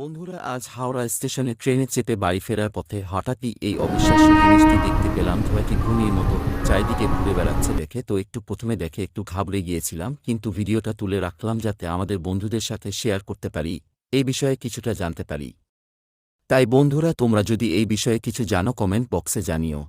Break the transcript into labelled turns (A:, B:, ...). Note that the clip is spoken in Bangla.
A: বন্ধুরা, আজ হাওড়া স্টেশনে ট্রেনে চেপে বাড়ি ফেরার পথে হঠাৎই এই অবিশ্বাস্য জিনিসটি দেখতে পেলাম। ধোয়াটি ঘুমির মতো চারিদিকে ঘুরে বেড়াচ্ছে দেখে। তো একটু প্রথমে দেখে একটু ঘাবড়ে গিয়েছিলাম, কিন্তু ভিডিওটা তুলে রাখলাম যাতে আমাদের বন্ধুদের সাথে শেয়ার করতে পারি, এই বিষয়ে কিছুটা জানতে পারি। তাই বন্ধুরা, তোমরা যদি এই বিষয়ে কিছু জানো, কমেন্ট বক্সে জানিও।